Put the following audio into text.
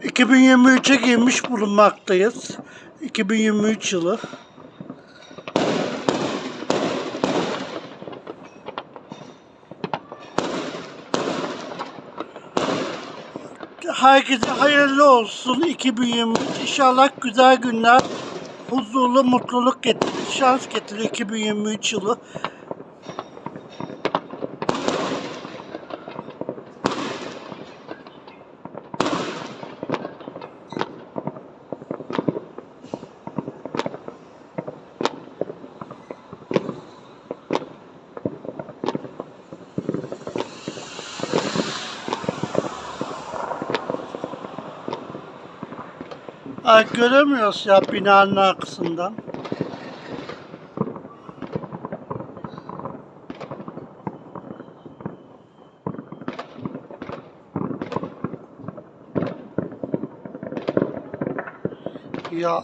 2023'e girmiş bulunmaktayız. 2023 yılı. Herkese hayırlı olsun 2023. İnşallah güzel günler, huzurlu, mutluluk getirir, şans getirir 2023 yılı. Ay, göremiyoruz ya binanın arkasından. Ya